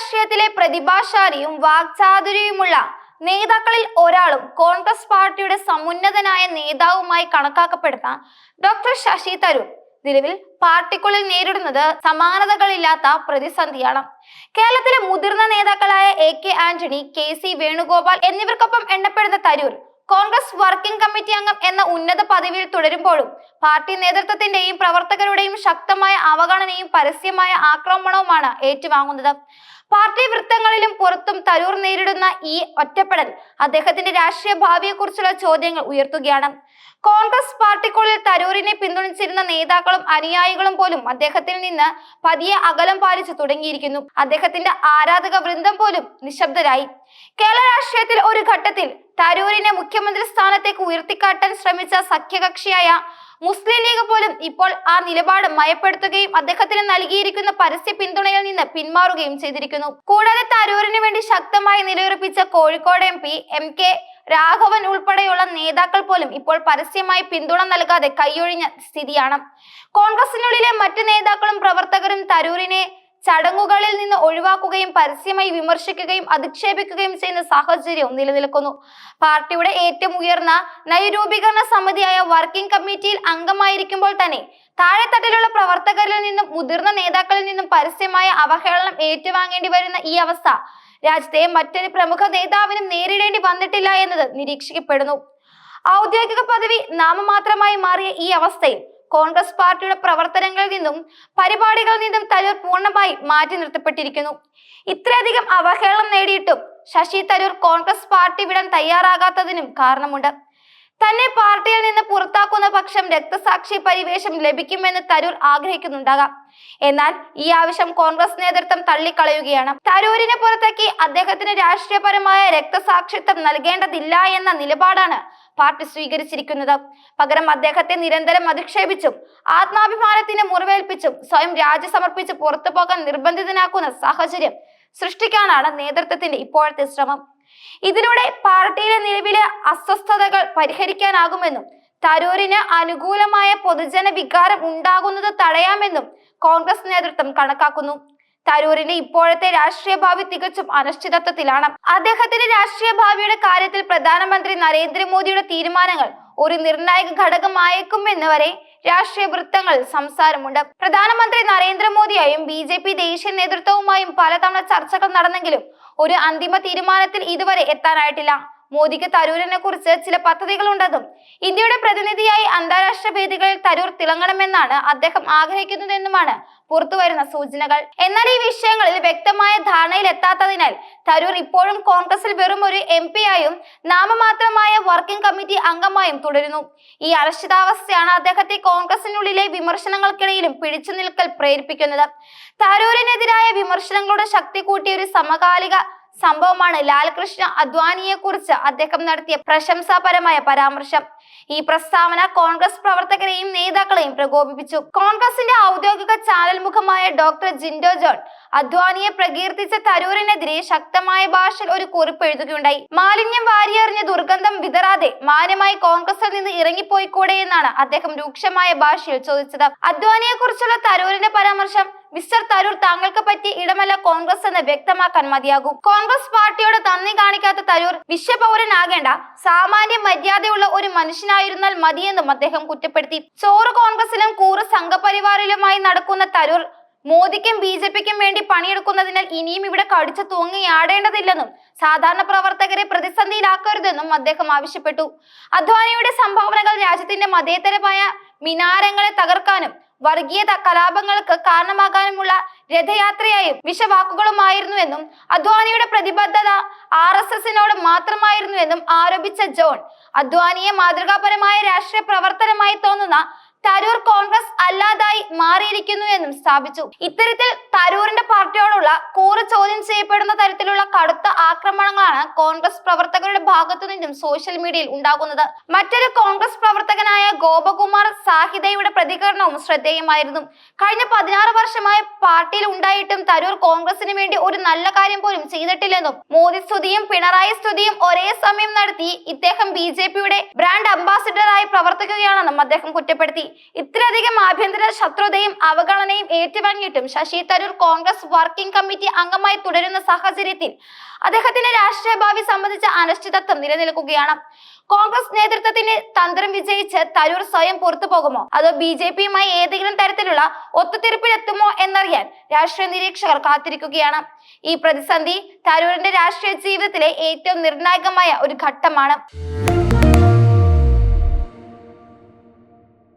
രാഷ്ട്രീയത്തിലെ പ്രതിഭാശാലിയും വാക്ചാതുര്യവുമുള്ള നേതാക്കളിൽ ഒരാളും കോൺഗ്രസ് പാർട്ടിയുടെ സമുന്നതനായ നേതാവുമായി കണക്കാക്കപ്പെടുന്ന ഡോക്ടർ ശശി തരൂർ നിലവിൽ പാർട്ടിക്കുള്ളിൽ നേരിടുന്നത് സമാനതകളില്ലാത്ത പ്രതിസന്ധിയാണ്. കേരളത്തിലെ മുതിർന്ന നേതാക്കളായ A K Antony K C Venugopal എന്നിവർക്കൊപ്പം എണ്ണപ്പെടുന്ന തരൂർ കോൺഗ്രസ് വർക്കിംഗ് കമ്മിറ്റി അംഗം എന്ന ഉന്നത പദവിയിൽ തുടരുമ്പോഴും പാർട്ടി നേതൃത്വത്തിന്റെയും പ്രവർത്തകരുടെയും ശക്തമായ അവഗണനയും പരസ്യമായ ആക്രമണവുമാണ് ഏറ്റുവാങ്ങുന്നത്. പാർട്ടി വൃത്തങ്ങളിലും പുറത്തും തരൂർ നേരിടുന്ന ഈ ഒറ്റപ്പെടൽ അദ്ദേഹത്തിന്റെ രാഷ്ട്രീയ ഭാവിയെക്കുറിച്ചുള്ള ചോദ്യങ്ങൾ ഉയർത്തുകയാണ്. കോൺഗ്രസ് പാർട്ടിക്കുള്ളിൽ തരൂരിനെ പിന്തുണച്ചിരുന്ന നേതാക്കളും അനുയായികളും പോലും അദ്ദേഹത്തിൽ നിന്ന് പതിയെ അകലം പാലിച്ചു തുടങ്ങിയിരിക്കുന്നു. അദ്ദേഹത്തിന്റെ ആരാധക വൃന്ദം പോലും നിശബ്ദരായി. കേരള രാഷ്ട്രീയത്തിൽ ഒരു ഘട്ടത്തിൽ തരൂരിനെ മുഖ്യമന്ത്രി സ്ഥാനത്തേക്ക് ഉയർത്തിക്കാട്ടാൻ ശ്രമിച്ച സഖ്യകക്ഷിയായ മുസ്ലിം ലീഗ് പോലും ഇപ്പോൾ ആ നിലപാട് മയപ്പെടുത്തുകയും അദ്ദേഹത്തിന് നൽകിയിരിക്കുന്ന പരസ്യ പിന്തുണയിൽ നിന്ന് പിന്മാറുകയും ചെയ്തിരിക്കുന്നു. കൂടാതെ തരൂരിന് വേണ്ടി ശക്തമായി നിലയുറപ്പിച്ച Kozhikode M P M K Raghavan ഉൾപ്പെടെയുള്ള നേതാക്കൾ പോലും ഇപ്പോൾ പരസ്യമായി പിന്തുണ നൽകാതെ കൈയൊഴിഞ്ഞ സ്ഥിതിയാണ്. കോൺഗ്രസിനുള്ളിലെ മറ്റ് നേതാക്കളും പ്രവർത്തകരും തരൂരിനെ ചടങ്ങുകളിൽ നിന്ന് ഒഴിവാക്കുകയും പരസ്യമായി വിമർശിക്കുകയും അധിക്ഷേപിക്കുകയും ചെയ്യുന്ന സാഹചര്യവും നിലനിൽക്കുന്നു. പാർട്ടിയുടെ ഏറ്റവും ഉയർന്ന നയരൂപീകരണ സമിതിയായ വർക്കിംഗ് കമ്മിറ്റിയിൽ അംഗമായിരിക്കുമ്പോൾ തന്നെ താഴെത്തട്ടിലുള്ള പ്രവർത്തകരിൽ നിന്നും മുതിർന്ന നേതാക്കളിൽ നിന്നും പരസ്യമായ അവഹേളനം ഏറ്റുവാങ്ങേണ്ടി വരുന്ന ഈ അവസ്ഥ രാജ്യത്തെ മറ്റൊരു പ്രമുഖ നേതാവിനും നേരിടേണ്ടി വന്നിട്ടില്ല എന്നത് നിരീക്ഷിക്കപ്പെടുന്നു. ഔദ്യോഗിക പദവി നാമമാത്രമായി മാറിയ ഈ അവസ്ഥയിൽ കോൺഗ്രസ് പാർട്ടിയുടെ പ്രവർത്തനങ്ങളിൽ നിന്നും പരിപാടികളിൽ നിന്നും തരൂർ പൂർണമായി മാറ്റി നിർത്തപ്പെട്ടിരിക്കുന്നു. ഇത്രയധികം അവഹേളനം നേടിയിട്ടും ശശി തരൂർ കോൺഗ്രസ് പാർട്ടി വിടാൻ തയ്യാറാകാത്തതിനും കാരണമുണ്ട്. തന്നെ പാർട്ടിയിൽ നിന്ന് പുറത്താക്കുന്ന പക്ഷം രക്തസാക്ഷി പരിവേഷം ലഭിക്കുമെന്ന് തരൂർ ആഗ്രഹിക്കുന്നുണ്ടാകാം. എന്നാൽ ഈ ആവശ്യം കോൺഗ്രസ് നേതൃത്വം തള്ളിക്കളയുകയാണ്. തരൂരിനെ പുറത്താക്കി അദ്ദേഹത്തിന് രാഷ്ട്രീയപരമായ രക്തസാക്ഷിത്വം നൽകേണ്ടതില്ല എന്ന നിലപാടാണ് പാർട്ടി സ്വീകരിച്ചിരിക്കുന്നത്. പകരം അദ്ദേഹത്തെ നിരന്തരം അധിക്ഷേപിച്ചും ആത്മാഭിമാനത്തിന് മുറിവേൽപ്പിച്ചും സ്വയം രാജി സമർപ്പിച്ച് പുറത്തു പോകാൻ നിർബന്ധിതനാക്കുന്ന സാഹചര്യം സൃഷ്ടിക്കാനാണ് നേതൃത്വത്തിന്റെ ഇപ്പോഴത്തെ ശ്രമം. ഇതിലൂടെ പാർട്ടിയിലെ നിലവിലെ അസ്വസ്ഥതകൾ പരിഹരിക്കാനാകുമെന്നും തരൂരിന് അനുകൂലമായ പൊതുജന വികാരം ഉണ്ടാകുന്നത് തടയാമെന്നും കോൺഗ്രസ് നേതൃത്വം കണക്കാക്കുന്നു. തരൂരിന്റെ ഇപ്പോഴത്തെ രാഷ്ട്രീയ ഭാവി തികച്ചും അനിശ്ചിതത്വത്തിലാണ്. അദ്ദേഹത്തിന്റെ രാഷ്ട്രീയ ഭാവിയുടെ കാര്യത്തിൽ പ്രധാനമന്ത്രി നരേന്ദ്രമോദിയുടെ തീരുമാനങ്ങൾ ഒരു നിർണായക ഘടകമായേക്കുമെന്ന് വരെ രാഷ്ട്രീയ വൃത്തങ്ങൾ സംസാരമുണ്ട്. പ്രധാനമന്ത്രി നരേന്ദ്രമോദിയായും ബി ജെ പി ദേശീയ നേതൃത്വവുമായും പലതവണ ചർച്ചകൾ നടന്നെങ്കിലും ഒരു അന്തിമ തീരുമാനത്തിൽ ഇതുവരെ എത്താനായിട്ടില്ല. മോദിക്ക് തരൂരിനെ കുറിച്ച് ചില പദ്ധതികളുണ്ടെന്നും ഇന്ത്യയുടെ പ്രതിനിധിയായി അന്താരാഷ്ട്ര വേദികളിൽ തരൂർ തിളങ്ങണമെന്നാണ് അദ്ദേഹം ആഗ്രഹിക്കുന്നതെന്നുമാണ് പുറത്തുവരുന്ന സൂചനകൾ. എന്നാൽ ഈ വിഷയങ്ങളിൽ വ്യക്തമായ ധാരണയിൽ എത്താത്തതിനാൽ തരൂർ ഇപ്പോഴും കോൺഗ്രസിൽ വെറും ഒരു എം ആയും നാമമാത്രമായ വർക്കിംഗ് കമ്മിറ്റി അംഗമായും തുടരുന്നു. ഈ അരക്ഷിതാവസ്ഥയാണ് അദ്ദേഹത്തെ കോൺഗ്രസിനുള്ളിലെ വിമർശനങ്ങൾക്കിടയിലും പിടിച്ചു നിൽക്കൽ പ്രേരിപ്പിക്കുന്നത്. തരൂരിനെതിരായ വിമർശനങ്ങളുടെ ശക്തി കൂട്ടിയ ഒരു സമകാലിക സംഭവമാണ് ലാൽകൃഷ്ണ അദ്വാനിയെ കുറിച്ച് അദ്ദേഹം നടത്തിയ പ്രശംസാപരമായ പരാമർശം. ഈ പ്രസ്താവന കോൺഗ്രസ് പ്രവർത്തകരെയും നേതാക്കളെയും പ്രകോപിപ്പിച്ചു. കോൺഗ്രസിന്റെ ഔദ്യോഗിക ചാനൽ മുഖമായ ഡോക്ടർ ജിൻഡോ ജോൺ അദ്വാനിയെ പ്രകീർത്തിച്ച തരൂരിനെതിരെ ശക്തമായ ഭാഷയിൽ ഒരു കുറിപ്പ് എഴുതുകയുണ്ടായി. മാലിന്യം വാരിയെറിഞ്ഞ ദുർഗന്ധം വിതറാതെ മാന്യമായി കോൺഗ്രസിൽ നിന്ന് ഇറങ്ങിപ്പോയിക്കൂടെ എന്നാണ് അദ്ദേഹം രൂക്ഷമായ ഭാഷയിൽ ചോദിച്ചത്. അദ്വാനിയെ കുറിച്ചുള്ള തരൂരിന്റെ പരാമർശം മിസ്റ്റർ തരൂർ താങ്കൾക്ക് പറ്റിയ ഇടമല്ല കോൺഗ്രസ് എന്ന് വ്യക്തമാക്കാൻ മതിയാകും. കോൺഗ്രസ് പാർട്ടിയോട് നന്ദി കാണിക്കാത്ത തരൂർ വിശ്വപൗരനാകേണ്ട സാമാന്യ മര്യാദയുള്ള ഒരു മനുഷ്യനായിരുന്നാൽ മതിയെന്നും അദ്ദേഹം കുറ്റപ്പെടുത്തി. ചോറ് കോൺഗ്രസിലും കൂറ് സംഘപരിവാറിലുമായി നടക്കുന്ന തരൂർ മോദിക്കും ബി ജെ പിക്കും വേണ്ടി പണിയെടുക്കുന്നതിനാൽ ഇനിയും ഇവിടെ കടിച്ചു തൂങ്ങിയാടേണ്ടതില്ലെന്നും സാധാരണ പ്രവർത്തകരെ പ്രതിസന്ധിയിലാക്കരുതെന്നും അദ്ദേഹം ആവശ്യപ്പെട്ടു. അദ്വാനിയുടെ സംഭാവനകൾ രാജ്യത്തിന്റെ മതേതരമായ മിനാരങ്ങളെ തകർക്കാനും വർഗീയ ത- കലാപങ്ങൾക്ക് കാരണമാകാനുമുള്ള രഥയാത്രയായും വിഷവാക്കുകളുമായിരുന്നുവെന്നും അദ്വാനിയുടെ പ്രതിബദ്ധത ആർ എസ് എസിനോട് മാത്രമായിരുന്നുവെന്നും ആരോപിച്ച ജോൺ അദ്വാനിയെ മാതൃകാപരമായ രാഷ്ട്രീയ പ്രവർത്തനമായി തോന്നുന്ന തരൂർ കോൺഗ്രസ് അല്ലാതായി മാറിയിരിക്കുന്നു എന്നും സ്ഥാപിച്ചു. ഇത്തരത്തിൽ തരൂരിന്റെ പാർട്ടിയോടുള്ള കൂറ് ചോദ്യം ചെയ്യപ്പെടുന്ന തരത്തിലുള്ള കടുത്ത ആക്രമണങ്ങളാണ് കോൺഗ്രസ് പ്രവർത്തകരുടെ ഭാഗത്തു നിന്നും സോഷ്യൽ മീഡിയയിൽ ഉണ്ടാകുന്നത്. മറ്റൊരു കോൺഗ്രസ് പ്രവർത്തകനായ ഗോപകുമാർ സാഹിതയുടെ പ്രതികരണവും ശ്രദ്ധേയമായിരുന്നു. കഴിഞ്ഞ പതിനാറ് വർഷമായി പാർട്ടിയിൽ ഉണ്ടായിട്ടും തരൂർ കോൺഗ്രസിന് വേണ്ടി ഒരു നല്ല കാര്യം പോലും ചെയ്തിട്ടില്ലെന്നും മോദി സ്തുതിയും പിണറായി സ്തുതിയും ഒരേ സമയം നടത്തി ഇദ്ദേഹം ബി ബ്രാൻഡ് അംബാസിഡറായി പ്രവർത്തിക്കുകയാണെന്നും അദ്ദേഹം കുറ്റപ്പെടുത്തി. ഇത്രയധികം ആഭ്യന്തര ശത്രുതയും അവഗണനയും ഏറ്റുവാങ്ങിയിട്ടും ശശി തരൂർ കോൺഗ്രസ് വർക്കിംഗ് കമ്മിറ്റി അംഗമായി തുടരുന്ന സാഹചര്യത്തിൽ അദ്ദേഹത്തിന്റെ രാഷ്ട്രീയ ഭാവി സംബന്ധിച്ച അനിശ്ചിതത്വം നിലനിൽക്കുകയാണ്. കോൺഗ്രസ് നേതൃത്വത്തിന് തന്ത്രം വിജയിച്ച് തരൂർ സ്വയം പുറത്തു പോകുമോ? അതോ ബി ജെ പിയുമായി ഏതെങ്കിലും തരത്തിലുള്ള ഒത്തുതീർപ്പിലെത്തുമോ എന്നറിയാൻ രാഷ്ട്രീയ നിരീക്ഷകർ കാത്തിരിക്കുകയാണ്. ഈ പ്രതിസന്ധി തരൂരിന്റെ രാഷ്ട്രീയ ജീവിതത്തിലെ ഏറ്റവും നിർണായകമായ ഒരു ഘട്ടമാണ്.